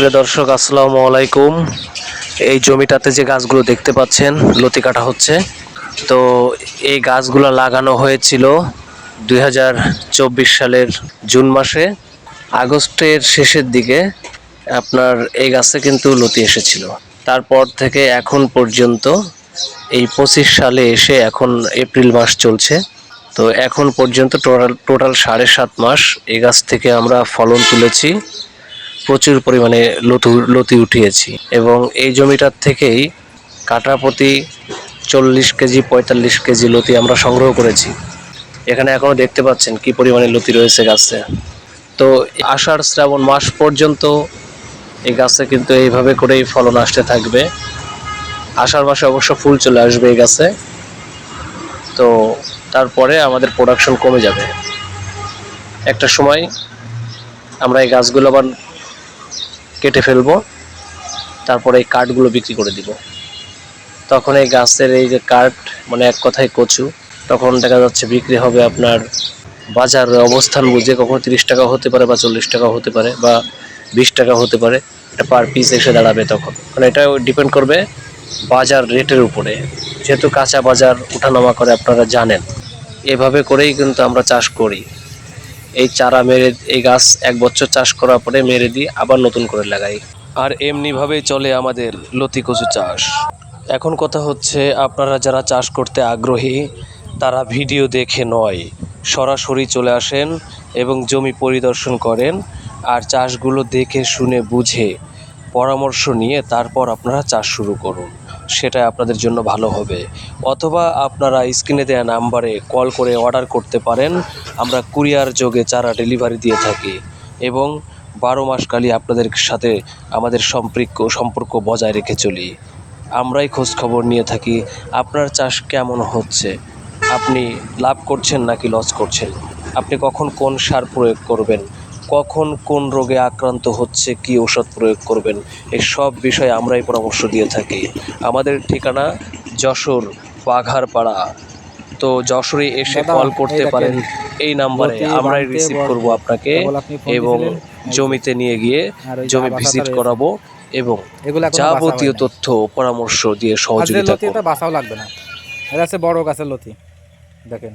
প্রিয় দর্শক, আসসালামু আলাইকুম। এই জমিটাতে যে গাছগুলো দেখতে পাচ্ছেন, লতি কাটা হচ্ছে। তো এই গাছগুলো লাগানো হয়েছিল দুই হাজার চব্বিশ সালের জুন মাসে। আগস্টের শেষের দিকে আপনার এই গাছে কিন্তু লতি এসেছিল। তারপর থেকে এখন পর্যন্ত এই পঁচিশ সালে এসে এখন এপ্রিল মাস চলছে। তো এখন পর্যন্ত টোটাল টোটাল সাড়ে সাত মাস এই গাছ থেকে আমরা ফলন তুলেছি। প্রচুর পরিমাণে লতু, লতি উঠিয়েছি এবং এই জমিটার থেকেই কাটা প্রতি চল্লিশ কেজি, পঁয়তাল্লিশ কেজি লতি আমরা সংগ্রহ করেছি। এখানে এখনও দেখতে পাচ্ছেন কি পরিমাণে লতি রয়েছে গাছে। তো আষাঢ়, শ্রাবণ মাস পর্যন্ত এই গাছে কিন্তু এইভাবে করেই ফলন আসতে থাকবে। আষাঢ় মাসে অবশ্য ফুল চলে আসবে এই গাছে। তো তারপরে আমাদের প্রোডাকশন কমে যাবে। একটা সময় আমরা এই গাছগুলো আবার কেটে ফেলব, তারপরে এই কাঠগুলো বিক্রি করে দিব। তখন এই গাছের এই যে কাঠ মানে এক কথায় কচু, তখন দেখা যাচ্ছে বিক্রি হবে আপনার বাজার অবস্থান বুঝে কখনো তিরিশ টাকা হতে পারে বা চল্লিশ টাকা হতে পারে বা বিশ টাকা হতে পারে, এটা পার পিস এসে দাঁড়াবে তখন। মানে এটা ডিপেন্ড করবে বাজার রেটের উপরে। যেহেতু কাঁচা বাজার উঠানামা করে আপনারা জানেন, এভাবে করেই কিন্তু আমরা চাষ করি। এই চারা মেরে, এই গাছ এক বছর চাষ করার পরে মেরে দিই, আবার নতুন করে লাগাই। আর এমনিভাবেই চলে আমাদের লতি কচু চাষ। এখন কথা হচ্ছে, আপনারা যারা চাষ করতে আগ্রহী, তারা ভিডিও দেখে নয়, সরাসরি চলে আসেন এবং জমি পরিদর্শন করেন, আর চাষগুলো দেখে, শুনে, বুঝে পরামর্শ নিয়ে তারপর আপনারা চাষ শুরু করুন। সেটা আপনাদের জন্য ভালো হবে। অথবা আপনারা স্ক্রিনে দেওয়া নাম্বারে কল করে অর্ডার করতে পারেন। আমরা কুরিয়ার যোগে চারা ডেলিভারি দিয়ে থাকি এবং বারো মাসকালই আপনাদের সাথে আমাদের সম্পৃক্ষ, সম্পর্ক বজায় রেখে চলি। আমরাই খোঁজ খবর নিয়ে থাকি, আপনার চাষ কেমন হচ্ছে? আপনি লাভ করছেন নাকি লস করছেন? আপনি কখন কোন সার প্রয়োগ করবেন? কখন কোন রোগে আক্রান্ত হচ্ছে কি ওষুধ প্রয়োগ করবেন এই সব বিষয়ে আমরাই পরামর্শ দিয়ে থাকি। আমাদের ঠিকানা যশোর বাঘারপাড়া। তো যশোরে এসে কল করতে পারেন এই নাম্বারে আমরাই রিসিভ করব আপনাকে এবং জমিতে নিয়ে গিয়ে জমি ভিজিট করাবো এবং যাবতীয় তথ্য পরামর্শ দিয়ে সহযোগিতা করব বাসাও লাগবে না। এটা আছে বড় গাছের লতি। দেখেন।